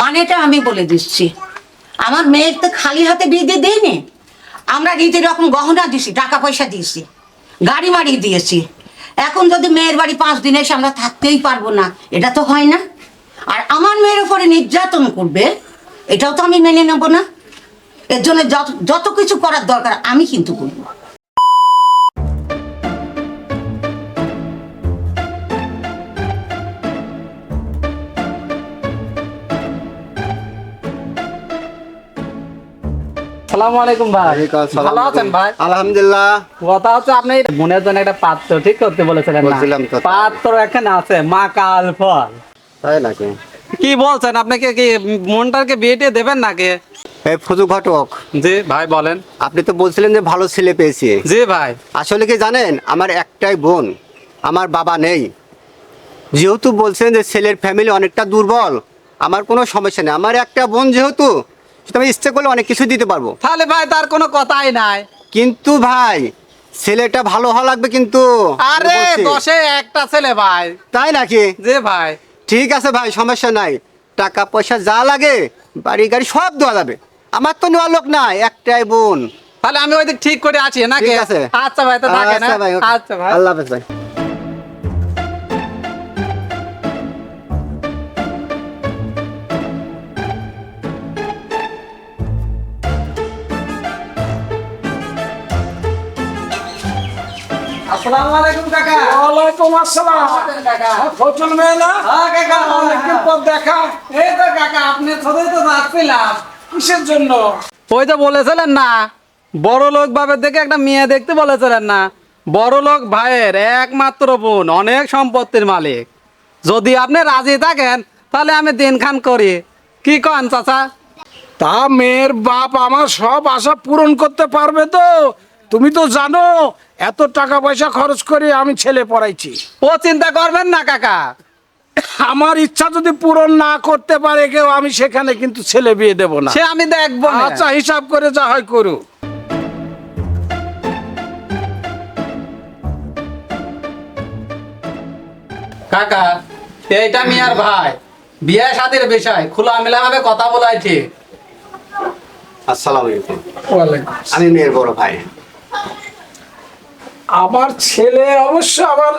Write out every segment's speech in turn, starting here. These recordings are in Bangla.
মানেটা আমি বলে দিচ্ছি। আমার মেয়ের তো খালি হাতে বিয়ে দিয়ে দেয়নি। আমরা রীতি রকম গহনা দিছি টাকা পয়সা দিয়েছি, গাড়ি মাড়ি দিয়েছি। এখন যদি মেয়ের বাড়ি পাঁচ দিন এসে আমরা থাকতেই পারব না, এটা তো হয় না। আর আমার মেয়ের উপরে নির্যাতন করবে, এটাও তো আমি মেনে নেব না। এর জন্য যত যত কিছু করার দরকার আমি কিন্তু করব। আলাইকুম ভাই। ভালো আছেন ভাই? আলহামদুলিল্লাহ। কথা হচ্ছে আপনি বোনের জন্য একটা পাত্র ঠিক করতে বলেছিলেন বলছিলাম তো। পাত্র এখানে আছে মা কাল ফল। তাই নাকি? কি বলছেন? আপনাকে কি মনটাকে বিয়েটে দেবেন নাকি? এই ফুজু ঘটক। জি ভাই বলেন। আপনি তো বলছিলেন যে ভালো ছেলে পেয়েছি। জি ভাই। আসলে কি জানেন? আমার একটাই বোন আমার বাবা নেই। যেহেতু বলছেন যে ছেলের ফ্যামিলি অনেকটা দুর্বল আমার কোনো সমস্যা নেই। আমার একটা বোন যেহেতু আমি ইচ্ছে করলে অনেক কিছু দিতে পারব। তাহলে ভাই তার কোনো কথাই নাই। কিন্তু ভাই ছেলেটা ভালো হওয়া লাগবে কিন্তু আরে। দশে একটা ছেলে ভাই। তাই নাকি? জি ভাই। ঠিক আছে ভাই সমস্যা নাই। টাকা পয়সা যা লাগে বাড়ি গাড়ি সব দেওয়া যাবে। আমার তো নেওয়ার লোক নাই একটাই বোন। তাহলে আমি ওই ঠিক করে আছি নাকি? আচ্ছা ভাই তো থাকে না আচ্ছা ওকে। আচ্ছা ভাই। আল্লাহ হাফেজ ভাই। আসসালামু আলাইকুম কাকা। ওয়ালাইকুম আসসালাম। কাকা। ফজল মেলা হ্যাঁ কাকা অনেকদিন পর দেখা। এই তো কাকা আপনি সাথেই তো যাচ্ছিলাম। কিসের জন্য? ওই তো বলেছিলেন না বড় লোক বাবের দেখে একটা মেয়ে দেখতে বলেছিলেন না। বড় লোক ভাইয়ের একমাত্র বোন অনেক সম্পত্তির মালিক। যদি আপনি রাজি থাকেন তাহলে আমি দিন খান করি। কি কন চাচা? তা মেয়ের বাপ আমার সব আশা পূরণ করতে পারবে তো? তুমি তো জানো এত টাকা পয়সা খরচ করে আমি ছেলে পড়াইছি। ও চিন্তা করবেন না কাকা। আমার ইচ্ছা যদি পূরণ না করতে পারে কেউ আমি সেখানে কিন্তু ছেলে বিয়ে দেব না। সে আমি দেখব না। আচ্ছা হিসাব করে যা হয় করু কাকা এইটা মিয়ার ভাই। বিয়ে শাদির বিষয় খোলামেলা ভাবে কথা বলাই ঠিক। আসসালামু আলাইকুম। আমি মেয়ের বড় ভাই। আমার ছেলে অবশ্য আমার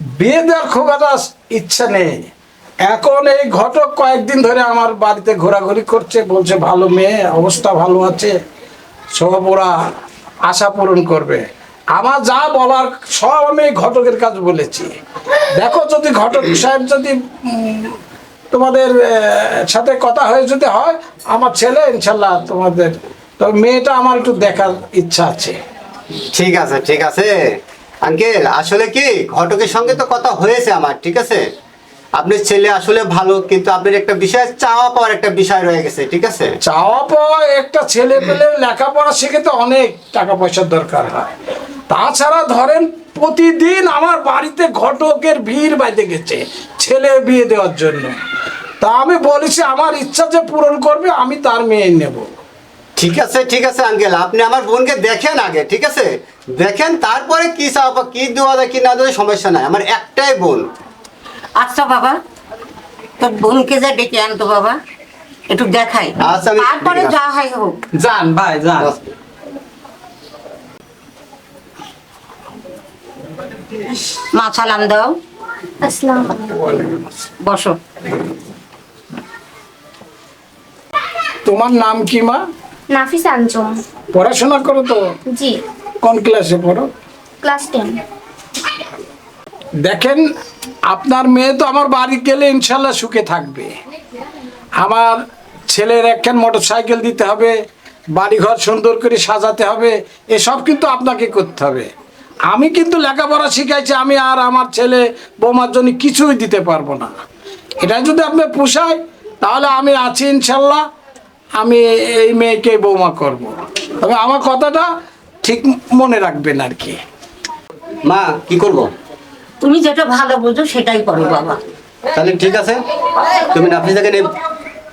বিয়ে দেওয়ার খুব একটা ইচ্ছা নেই। এখন এই ঘটক কয়েকদিন ধরে আমার বাড়িতে ঘোরাঘুরি করছে, বলছে, ভালো মেয়ে, অবস্থা ভালো আছে সব ওরা আশা পূরণ করবে। আমার যা বলার সব আমি ঘটকের কাজ বলেছি। দেখো, যদি ঘটক সাহেব যদি তোমাদের সাথে কথা হয়ে যদি হয়, আমার ছেলে, ইনশাল্লাহ তোমাদের, তবে মেয়েটা আমার একটু দেখার ইচ্ছা আছে। ঠিক আছে ঠিক আছে। আঙ্কেল, আসলে কি? ঘটকের সঙ্গে তো কথা হয়েছে আমার, ঠিক আছে? আপনার ছেলে আসলে ভালো, কিন্তু আপনার একটা বিষয়, চাওয়া পাওয়ার একটা বিষয় রয়ে গেছে, ঠিক আছে? চাওয়া পাওয়া একটা ছেলে পেলে লেখাপড়া শিখে তো অনেক টাকা পয়সার দরকার হয়। তাছাড়া ধরেন, প্রতিদিন আমার বাড়িতে ঘটকের ভিড় বাইতে গেছে, ছেলে বিয়ে দেওয়ার জন্য। তা আমি বলেছি, আমার ইচ্ছা যে পূরণ করবে, আমি তার মেয়ে নেব। ঠিক আছে ঠিক আছে আঙ্কেল। আপনি আমার বোনকে দেখেন আগে ঠিক আছে? দেখেন তারপরে কি চাওয়া কি দেওয়া যায় কি না দেওয়া যায়, সমস্যা নাই। আমার একটাই বোন। আচ্ছা বাবা। তোর বোনকে যা ডেকে আনতো বাবা। একটু দেখাই। আচ্ছা, আমি- তারপরে যা হয় হোক। যান ভাই যান। মা সালাম দাও। আসসালাম বসো। তোমার নাম কি মা? নাফিস আঞ্জুম পড়াশোনা করো তো? জি। কোন ক্লাসে পড়ো? Class ten. দেখেন আপনার মেয়ে তো আমার বাড়ি গেলে ইনশাল্লাহ সুখে থাকবে। আমার ছেলের একখান মোটর সাইকেল দিতে হবে বাড়িঘর সুন্দর করে সাজাতে হবে এসব কিন্তু আপনাকে করতে হবে। আমি কিন্তু লেখাপড়া শিখাইছি আমি আর আমার ছেলে বৌমার জন্য কিছুই দিতে পারব না। এটা যদি আপনি পোষায় তাহলে আমি আছি ইনশাল্লাহ। আমি এই মেয়েকে বৌমা করব। তবে আমার কথাটা ঠিক মনে রাখবেন আর কি। মা কি করব? তুমি যেটা ভালো বুঝো সেটাই করো বাবা। তাহলে ঠিক আছে। তুমি নাফিজাকে নিয়ে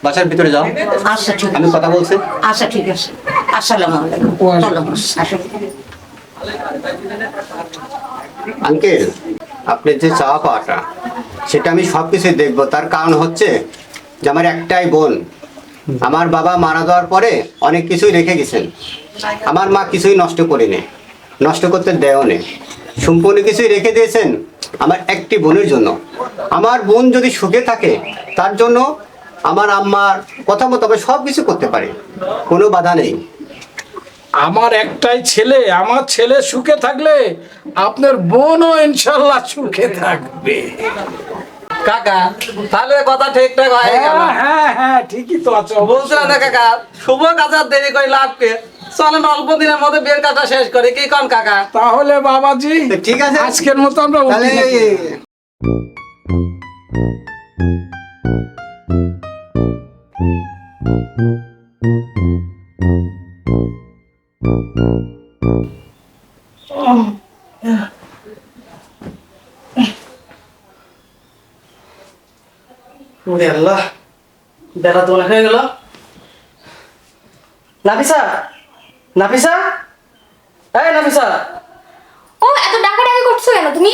বাসার ভিতরে যাও। আচ্ছা ঠিক আমি কথা বলছি। আচ্ছা ঠিক আছে। আসসালামু আলাইকুম। চলো আসো। আঙ্কেল আপনি যে চাওয়া পাওয়াটা সেটা আমি সব কিছুই দেখব। তার কারণ হচ্ছে যে আমার একটাই বোন। আমার বাবা মারা যাওয়ার পরে অনেক কিছুই রেখে গেছেন। আমার মা কিছুই নষ্ট করেনি, নষ্ট করতে দেয়ও নেই সম্পূর্ণ কিছুই রেখে দিয়েছেন আমার একটি বোনের জন্য। আমার বোন যদি সুখে থাকে, তার জন্য আমার আম্মার কথা মতো আমি সব কিছু করতে পারি, কোনো বাধা নেই। আমার একটাই ছেলে, আমার ছেলে সুখে থাকলে আপনার বোনও ইনশাল্লাহ সুখে থাকবে। কাকা তাহলে কথা ঠিকঠাক হয়ে গেল। হ্যাঁ হ্যাঁ হ্যাঁ ঠিকই তো আছে বলছিলাম না কাকা শুভ কাজ আর দেরি করে লাভকে চলেন অল্প দিনের মধ্যে বিয়ের কাজটা শেষ করি। কি কন কাকা? তাহলে বাবাজি ঠিক আছে। আজকের মতো আমরা উঠি তাহলে নাকি? ওরে আল্লাহ বেলা তো অনেক হয়ে গেল। নাফিসা নাফিসা? এই নাফিসা। ও এত ডাকাডাকি করছ কেন তুমি?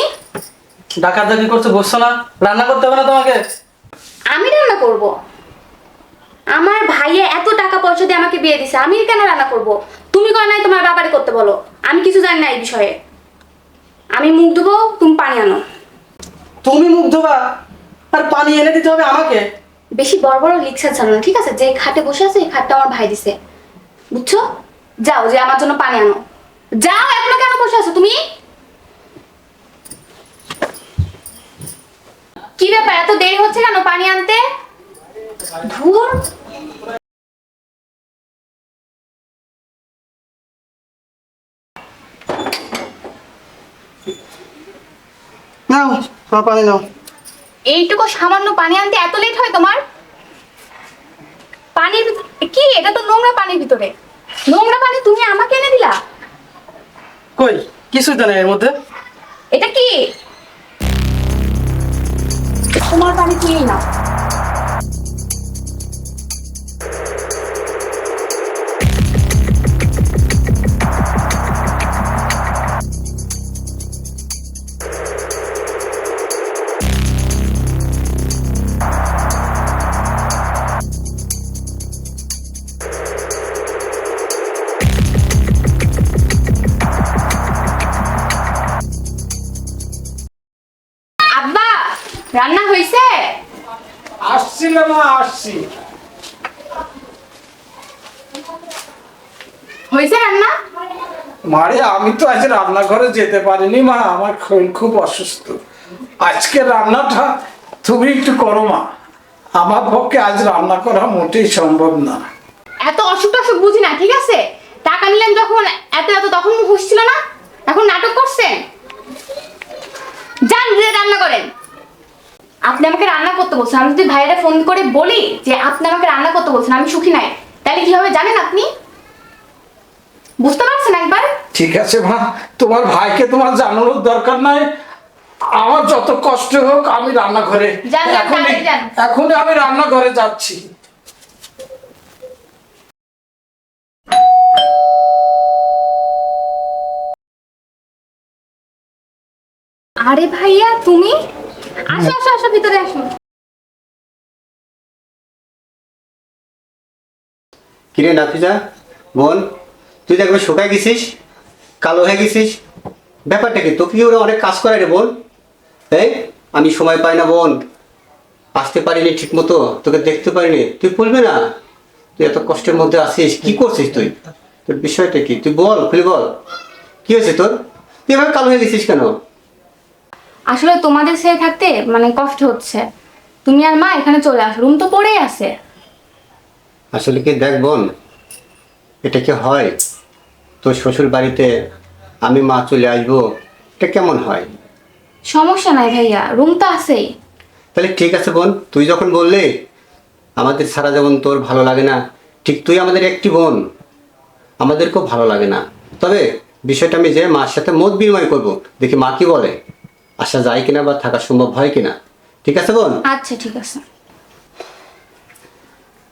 ডাকাত ডাকি করছ বসছো না। রান্না করতে হবে না তোমাকে? আমি রান্না করব। আমার ভাইয়া এত টাকা পয়সা দিয়ে আমাকে বিয়ে দিছে আমি কেন রান্না করব? তুমি কয় নাই তোমার বাবারে করতে বলো। আমি কিছু জানি না এই বিষয়ে। আমি মুখ ধুবো তুমি পানি আনো। তুমি মুখ ধোবা? আর পানি এনে দিতে হবে আমাকে। বেশি বড় বড় লিক্সা জানো না ঠিক আছে? যে খাটে বসে আছে এই খাটটা আমার ভাই দিছে। বুঝছ? যাও যে আমার জন্য পানি আনো। যাও এখনও কেন বসে আছো তুমি? কি ব্যাপার এত দেরি হচ্ছে কেন পানি আনতে? ধুর। নাও পানি নাও। এইটুকু সামান্য পানি আনতে এত লেট হয় তোমার? পানির কি? এটা তো নোংরা পানির ভিতরে। নোংরা পানি তুমি আমাকে এনে দিলা? কই? কিছু তো নেই এর মধ্যে। এটা কি? তোমার পানি তুমি নাও। আসছি। হয়েছে রান্না? মারে আমি তো আজ রান্নাঘরে যেতে পারিনি মা। আমার শরীর খুব অসুস্থ। আজকে রান্নাটা তুমি একটু করো মা। আমার পক্ষে আজ রান্না করা মোটেই সম্ভব না। এত অসুখ টসুখ বুঝি না ঠিক আছে? টাকা নিলেন যখন এত এত তখন হুশ ছিল না? এখন নাটক করছেন? যান রান্না করেন। আপনি আমাকে রান্না করতে বলছেন। আমি যদি ভাইয়েরা ফোন করে বলি যে আপনি আমাকে রান্না করতে বলছেন আমি সুখী নাই। তাহলে কি হবে জানেন আপনি? বুঝতে পারছেন একবার? ঠিক আছে মা। তোমার ভাইকে তোমার জানানোর দরকার নাই। আমার যত কষ্ট হোক আমি রান্নাঘরে এখনই। এখনই আমি রান্নাঘরে যাচ্ছি। আরে ভাইয়া তুমি? আসো আসো আসো, ভিতরে আসো। কিরে নাফিজা? তুই দেখবে শুকায় গেছিস, কালো হয়ে গেছিস। ব্যাপারটা কি? তোকে ওরা অনেক কাজ করে রে এই, আমি সময় পাই না বোন। আসতে পারিনি ঠিক মতো তোকে দেখতে পারিনি। তুই বলবে না? তুই এত কষ্টের মধ্যে আসিস কি করছিস তুই? তোর বিষয়টা কি? তুই বল, খুলে বল। কি হয়েছে তোর? তুই এভাবে কালো হয়ে গেছিস কেন? আসলে তোমাদের ছেড়ে থাকতে মানে কষ্ট হচ্ছে। তুমি আর মা এখানে চলে আসো রুম তো পড়েই আছে। আসলে কি দেখ বোন এটা কি হয়? তোর শ্বশুর বাড়িতে আমি মা চলে আসব এটা কেমন হয়? সমস্যা নাই ভাইয়া রুম তো আছেই। তাহলে ঠিক আছে বোন তুই যখন বললি আমাদের সারা যেমন তোর ভালো লাগে না ঠিক তুই আমাদের একটি বোন আমাদেরকেও ভালো লাগে না। তবে বিষয়টা আমি যে মার সাথে মত বিনিময় করব দেখি মা কি বলে। আসা যায় কিনা বা থাকা সম্ভব হয় কিনা? ঠিক আছে বোন? আচ্ছা ঠিক আছে।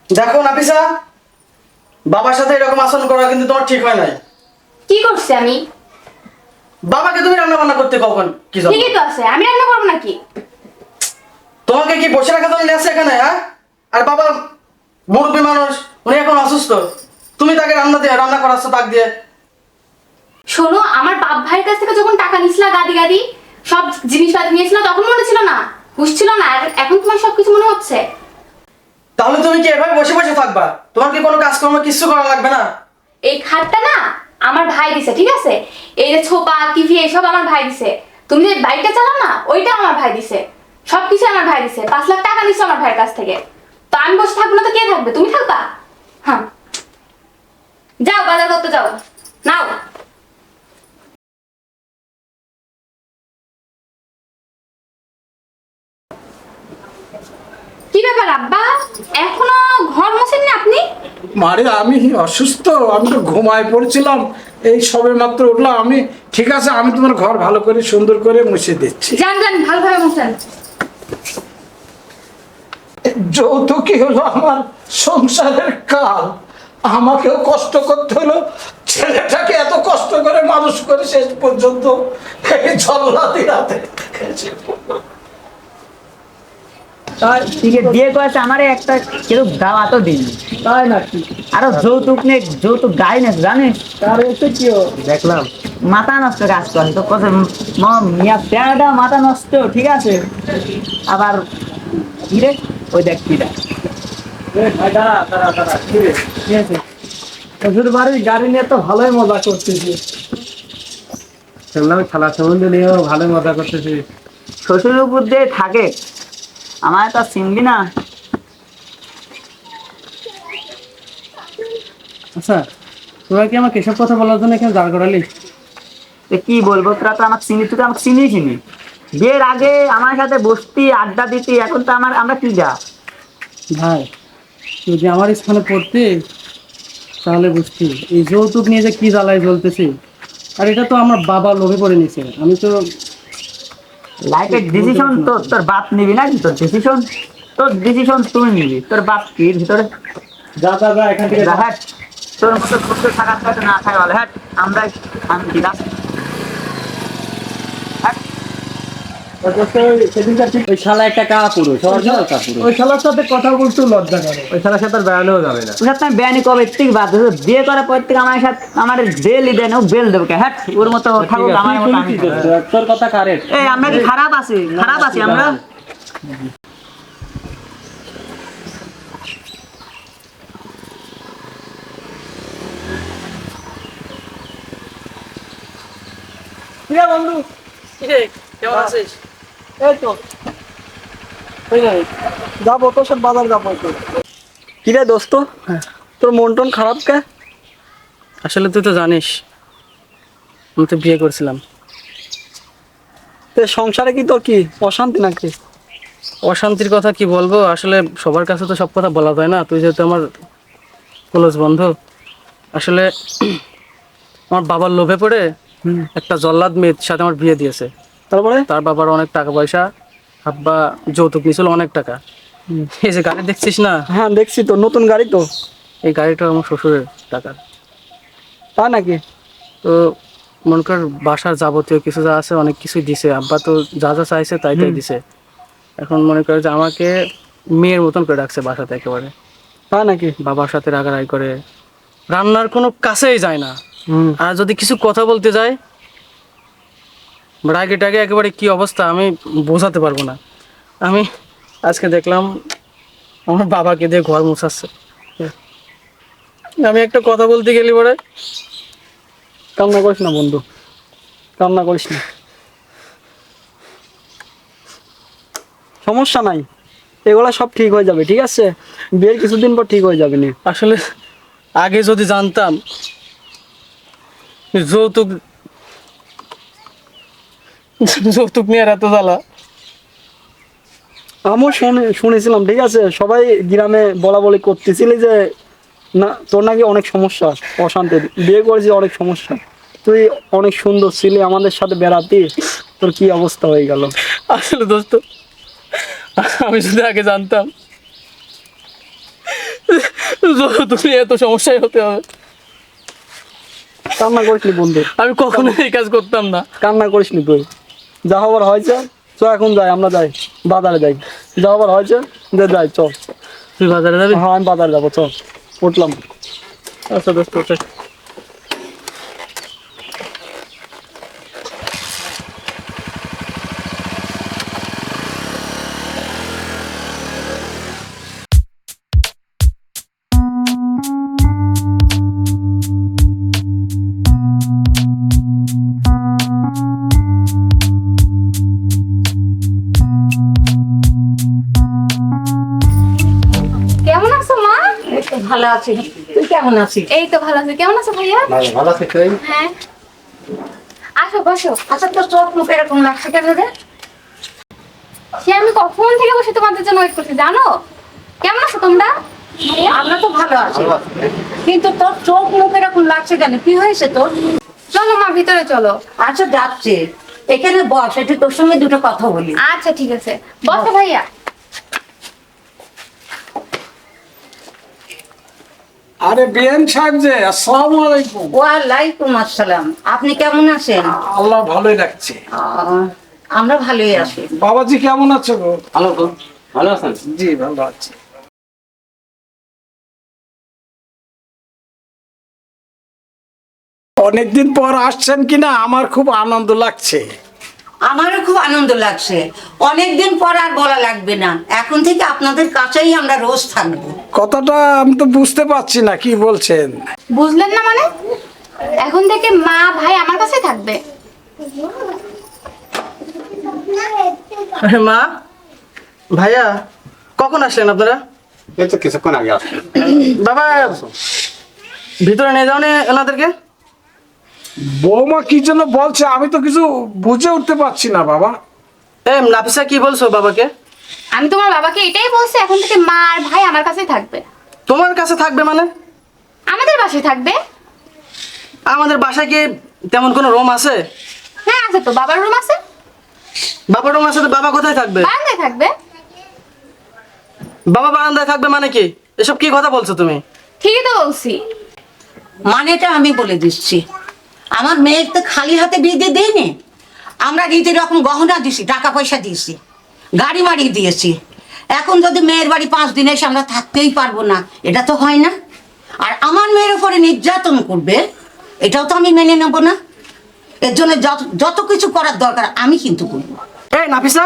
দেখো নাফিসা বাবার সাথে এরকম আচরণ করা কিন্তু তোমার ঠিক হয় নাই। কি করছি আমি? বাবাকে তুমি রান্না বান্না করতে কখন? কি জন্য? ঠিকই তো আছে আমি রান্না করব নাকি? তোমাকে কি বসে রাখা জন্য আছে এখানে হ্যাঁ? আর বাবা মুরব্বী মানুষ উনি এখন অসুস্থ। তুমি তাকে রান্না দিয়ে রান্না করাচ্ছ তাক দিয়ে। শোনো আমার বাপ ভাইয়ের কাছ থেকে যখন টাকা নিয়েছিল গাদি গাদি সব জিনিসপাতি নিয়েছিল তখন মনে ছিল না। হুশ ছিল না আর এখন তোমার সবকিছু মনে হচ্ছে? তাহলে তুমি কি এভাবে বসে বসে থাকবা? তোমার কি কোনো কাজকর্ম কিছু করা লাগবে না? এই খাটটা না আমার ভাই দিছে ঠিক আছে? এই যে ছোপা টিভি এসব আমার ভাই দিছে। তুমি যে বাইকটা চালাও না ওইটা আমার ভাই দিছে। সবকিছু আমার ভাই দিছে। পাঁচ লাখ টাকা নিচ্ছে আমার ভাইয়ের কাছ থেকে। তো আমি বসে থাকব না তো কে থাকবে? তুমি থাকবা? হ্যাঁ যাও বাজার করতে যাও। নাও। কি ব্যাপার আব্বা? এখনও ঘর আপনি? মারে আমি অসুস্থ আমি তো ঘুমায় পড়ছিলাম। এই সবে মাত্র উঠলাম আমি ঠিক আছে আমি তোমার ঘর ভালো করে সুন্দর করে মুছে দিচ্ছি। যান যান ভালোভাবে মোছেন। যৌতুকই হলো আমার সংসারের কাল। আমাকেও কষ্ট করতে হলো ছেলেটাকে এত কষ্ট করে মানুষ করে শেষ পর্যন্ত এই জল্লাদি রাতে। বিয়ে করেছে আমারে একটা কেউ দাওয়া তো দিন তাই নাকি? আরও যৌতুক নে যৌতুক গাই না জানিস? দেখলাম। মাথা নষ্ট কাজ করে তো কত ম- মিয়া প্যারাটা মাথা নষ্ট ঠিক আছে? আবার কি রে? ওই দেখ কিটা শ্বশুর বাড়ির গাড়ি নিয়ে তো ভালোই মজা করতেছি। শুনলাম খেলা সম্বন্ধে নিয়েও ভালোই মজা করতেছি। শ্বশুর উপর দিয়ে থাকে। আমার তো চিনবি না। আচ্ছা তোরা কি আমাকে এসব কথা বলার জন্য এখানে দাঁড় করালি? কি বলব তোরা তো আমাকে চিনি তুই তো আমাকে চিনি চিনি বিয়ের আগে আমার সাথে বসতি আড্ডা দিতি এখন তো আমার আমরা কি যা? ভাই যদি আমার স্থানে পড়তে তাহলে বুঝতি এই যৌতুক নিয়ে যে কি জ্বালায় জ্বলতেছি। আর এটা তো আমার বাবা লোভে পড়ে নিছে। আমি তো লাইফের ডিসিশন তো তোর বাপ নিবি না তোর ডিসিশন তোর ডিসিশন তুই নিবি। তোর বাপ কি ভিতরে? যা যা যা এখান থেকে যা, তোর মতো থাকার সাথে না খাই বলে। হ্যাঁ আমরা আমি কি রাস হ্যাট ওই শালা একটা কা পুরুষ ওই শালার সাথে কথা বলতে লজ্জা করে। ওই শালার সাথে আর বেড়ালেও যাবে না। ওর সাথে বেয়ানি কবে থেকে বাদ দিয়েছি। বিয়ে করার পর থেকে আমার সাথে আমার বেলই দেন ও বেল দেবো কে? হ্যাট ওর মতো থাকুক আমার মতো আমি তোর কথা কারেক্ট এই আমরা কি খারাপ আছি? খারাপ আছি আমরা? বন্ধু। কেমন আছিস? এই তো। যাব তোর সাথে বাজার যাব কি রে দোস্ত? তোর মন টন খারাপ কে? আসলে তুই তো জানিস আমি তো বিয়ে করছিলাম। তো সংসারে কি তোর কি অশান্তি নাকি? অশান্তির কথা কি বলব? আসলে সবার কাছে তো সব কথা বলা যায় না। তুই যেহেতু আমার ক্লোজ বন্ধু আসলে আমার বাবার লোভে পড়ে একটা জল্লাদ মেয়ের সাথে আমার বিয়ে দিয়েছে। তারপরে? তার বাবার অনেক টাকা পয়সা আব্বা যৌতুক নিয়েছিল অনেক টাকা। এই যে গাড়ি দেখছিস না? হ্যাঁ দেখছি তো নতুন গাড়ি তো। এই গাড়িটা আমার শ্বশুরের টাকার তাই নাকি? তো মনে কর বাসার যাবতীয় কিছু যা আছে অনেক কিছুই দিছে। আব্বা তো যা যা চাইছে তাই তাই দিছে। এখন মনে করে যে আমাকে মেয়ের মতন করে রাখছে বাসাতে একেবারে। তা নাকি? বাবার সাথে রাগারাগি করে। রান্নার কোনো কাছেই যায় না। আর যদি কিছু কথা বলতে যায় রাগে টাগে একেবারে কি অবস্থা আমি বোঝাতে পারব না। আমি আজকে দেখলাম আমার বাবাকে দিয়ে ঘর মুছাচ্ছে। আমি একটা কথা বলতে গেলি পরে, কান্না করিস না বন্ধু, কান্না করিস না। সমস্যা নাই, এগুলো সব ঠিক হয়ে যাবে, ঠিক আছে? বিয়ের কিছুদিন পর ঠিক হয়ে যাবে নি। আসলে আগে যদি জানতাম, যৌতুক যৌতুক নিয়ে এত জ্বালা। আমিও শুনে শুনেছিলাম ঠিক আছে? সবাই গ্রামে বলা বলি করতেছিলি যে না তোর নাকি অনেক সমস্যা অশান্তি। বিয়ে করেছি অনেক সমস্যা। তুই অনেক সুন্দর ছিলি আমাদের সাথে বেড়াতি। তোর কি অবস্থা হয়ে গেল? আসলে দোস্ত আমি যদি আগে জানতাম নিয়ে এত সমস্যায় হতে হবে। কান্না করিস নি বন্ধু। আমি কখনো এই কাজ করতাম না। কান্না করিস নি তুই। যা হবার হয়েছে চল এখন যাই আমরা যাই বাজারে যাই। যা হবার হয়েছে যে যাই চল। তুই বাজারে যাবি? হ্যাঁ আমি বাজারে যাব চল। উঠলাম। আচ্ছা দোস্ত ভালো আছি। তুই কেমন আছিস? এই তো ভালো আছি। কেমন আছো ভাইয়া? ভালো আছে তুই? হ্যাঁ। আসো বসো। আচ্ছা তোর চোখ মুখ এরকম লাগছে কেন রে? সে আমি কখন থেকে বসে তোমাদের জন্য ওয়েট করছি জানো? কেমন আছো তোমরা? ভাইয়া আমরা তো ভালো আছি। কিন্তু তোর চোখ মুখ এরকম লাগছে কেন? কি হয়েছে তোর? চলো মা ভিতরে চলো। আচ্ছা যাচ্ছে। এখানে বস একটু তোর সঙ্গে দুটো কথা বলি। আচ্ছা ঠিক আছে। বসো ভাইয়া। আরে বিএন সাহেব যে আসসালামু আলাইকুম। ওয়ালাইকুম আসসালাম। আপনি কেমন আছেন? আল্লাহ ভালোই রাখছে। আমরা ভালোই আছি। বাবাজি কেমন আছে গো? ভালো তো। ভালো আছেন? জি ভালো আছে। অনেকদিন পর আসছেন কিনা আমার খুব আনন্দ লাগছে। আমারও খুব আনন্দ লাগছে। অনেকদিন পর আর বলা লাগবে না। এখন থেকে আপনাদের কাছেই আমরা রোজ থাকব। কথাটা আমি তো বুঝতে পারছি না কি বলছেন? বুঝলেন না মানে? এখন থেকে মা ভাই আমার কাছে থাকবে। মা ভাইয়া কখন আসলেন আপনারা? এই তো কিছুক্ষণ আগে আসছে বাবা ভিতরে নিয়ে যাও এনাদেরকে? বৌমা কি জন্য বলছে আমি তো কিছু বুঝে উঠতে পারছি না বাবা। এ নাফিসা কি বলছো বাবাকে? আমি তোমার বাবাকে এটাই বলছি এখন থেকে মা আর ভাই আমার কাছেই থাকবে। তোমার কাছে থাকবে মানে? আমাদের বাসায় থাকবে। আমাদের বাসায় কি তেমন কোনো রুম আছে? হ্যাঁ আছে তো বাবার রুম আছে। বাবার রুম আছে তো বাবা কোথায় থাকবে? বারান্দায় থাকবে। বাবা বারান্দায় থাকবে মানে কি? এসব কি কথা বলছো তুমি? ঠিকই তো বলছি। মানেটা আমি বলে দিচ্ছি। আমার মেয়ের তো খালি হাতে বিয়ে দিয়ে দেয়নি। আমরা রীতি রকম গহনা দিছি টাকা পয়সা দিয়েছি, গাড়ি মাড়ি দিয়েছি। এখন যদি মেয়ের বাড়ি পাঁচ দিন এসে আমরা থাকতেই পারব না, এটা তো হয় না। আর আমার মেয়ের উপরে নির্যাতন করবে, এটাও তো আমি মেনে নেব না। এর জন্য যত যত কিছু করার দরকার আমি কিন্তু করব। এই নাফিসা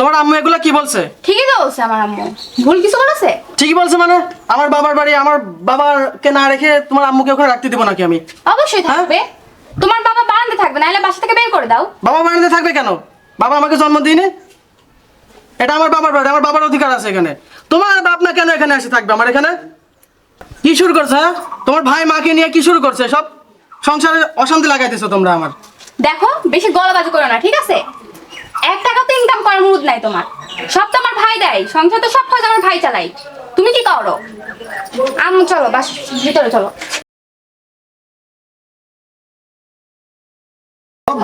তোমার আম্মু এগুলা কি বলছে? ঠিকই তো বলছে আমার আম্মু। ভুল কিছু বলেছে? ঠিকই বলছে মানে? আমার বাবার বাড়ি আমার বাবাকে না রেখে তোমার আম্মুকে ওখানে রাখতে দিব নাকি আমি? অবশ্যই থাকবে। তোমার বাবা বারান্দায় থাকবে নাহলে বাসা থেকে বের করে দাও। বাবা বাড়িতে থাকবে কেন? বাবা আমাকে জন্ম দিইনি? এটা আমার বাবার বাড়ি আমার বাবার অধিকার আছে এখানে। তোমার বাপ না কেন এখানে এসে থাকবে আমার এখানে? কি শুরু করছে হ্যাঁ? তোমার ভাই মাকে নিয়ে কি শুরু করছে? সব সংসারে অশান্তি লাগাইতেছো তোমরা আমার। দেখো বেশি গলাবাজি করো না ঠিক আছে? এক টাকা তো ইনকাম করার মুড নাই তোমার। সব তো আমার ভাই দেয়, সংসার তো সব খরচ আমার ভাই চালাই তুমি কি করো? আম্মু চলো, বাস, ভিতরে চলো।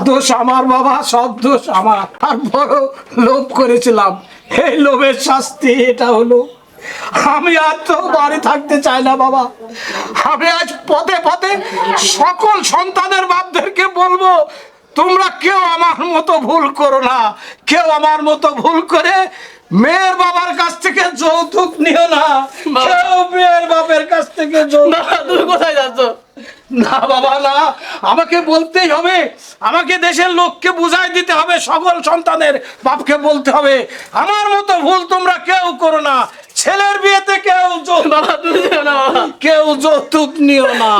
দোষ আমার বাবা, সব দোষ আমার। আর বড় লোভ করেছিলাম। এই লোভের শাস্তি এটা হলো। আমি আর তো বাড়ি থাকতে চাই না বাবা। আমি আজ পথে পথে সকল সন্তানের বাপদেরকে বলব তোমরা কেউ আমার মতো ভুল করো না। কেউ আমার মতো ভুল করে মেয়ের বাবার কাছ থেকে যৌতুক নিও না। কেউ মেয়ের বাপের কাছ থেকে যৌতুক তুমি কোথায় যাচ্ছ? না বাবা না। আমাকে বলতেই হবে। আমাকে দেশের লোককে বুঝাই দিতে হবে। সকল সন্তানের বাপকে বলতে হবে। আমার মতো ভুল তোমরা কেউ করো না। ছেলের বিয়েতে কেউ কেউ যৌতুক নিও না।